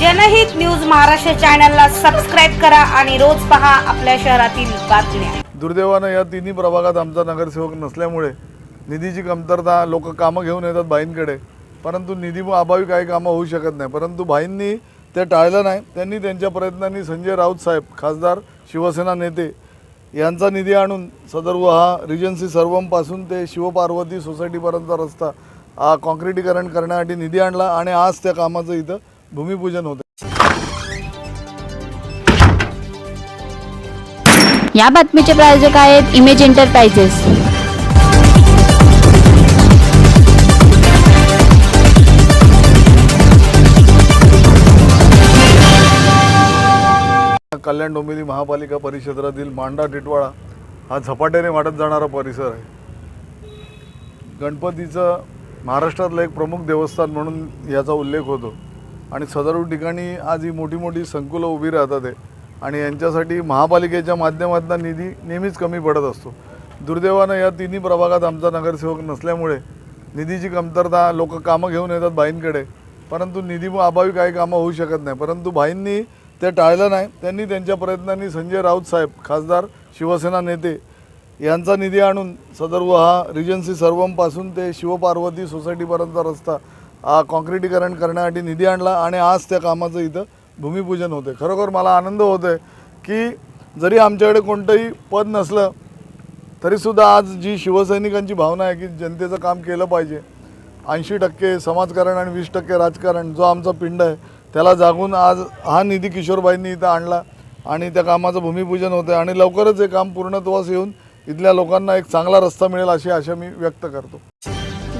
जनहित न्यूज महाराष्ट्र चॅनलला सबस्क्राईब करा आणि रोज पहा आपल्या शहरातील बातम्या. दुर्दैवानं या तिन्ही प्रभागात आमचा नगरसेवक नसल्यामुळे निधीची कमतरता लोक कामं घेऊन येतात बाईंकडे परंतु निधी अभावी काही कामं होऊ शकत नाही. परंतु भाईंनी ते टाळलं नाही. त्यांनी त्यांच्या प्रयत्नांनी संजय राऊत साहेब खासदार शिवसेना नेते यांचा निधी आणून सदर्व हा रिजन्सी सर्वमपासून ते शिवपार्वती सोसायटीपर्यंतचा रस्ता कॉन्क्रिटीकरण करण्यासाठी निधी आणला आणि आज त्या कामाचं इथं भूमिपूजन होतं. या बातमीचे प्रायोजक आहेत इमेज एंटरप्राइजेस कल्याण डोंबिवली महापालिका परिक्षेत्रातील मांडा टिटवाळा हा झपाट्याने वाढत जाणारा परिसर आहे. गणपतीचं महाराष्ट्रातलं एक प्रमुख देवस्थान म्हणून याचा उल्लेख होतो. आणि सदर ठिकाणी आज ही मोठी मोठी संकुलं उभी राहतात आहे आणि यांच्यासाठी महापालिकेच्या माध्यमातून निधी नेहमीच कमी पडत असतो. दुर्दैवानं या तिन्ही प्रभागात आमचा नगरसेवक नसल्यामुळे निधीची कमतरता लोक कामं घेऊन येतात भाईंकडे. परंतु निधी अभावी काही कामं होऊ शकत नाही. परंतु भाईंनी ते टाळलं नाही. त्यांनी त्यांच्या प्रयत्नांनी संजय राऊत साहेब खासदार शिवसेना नेते यांचा निधी आणून सदर्व हा रिजन्सी सर्वमपासून ते शिवपार्वती सोसायटीपर्यंतचा रस्ता कॉन्क्रिटीकरण करण्यासाठी निधी आणला आणि आज त्या कामाचं इथं भूमिपूजन होते खरोखर मला आनंद होतो आहे की जरी आमच्याकडे कोणतंही पद नसलं तरीसुद्धा आज जी शिवसैनिकांची भावना आहे की जनतेचं काम केलं पाहिजे ऐंशी टक्के समाजकारण आणि वीस टक्के राजकारण जो आमचा पिंड आहे त्याला जागून आज हा निधी किशोरबाईंनी इथं आणला आणि त्या कामाचं भूमिपूजन होतं आणि लवकरच हे काम पूर्णत्वास येऊन इथल्या लोकांना एक चांगला रस्ता मिळेल अशी आशा मी व्यक्त करतो.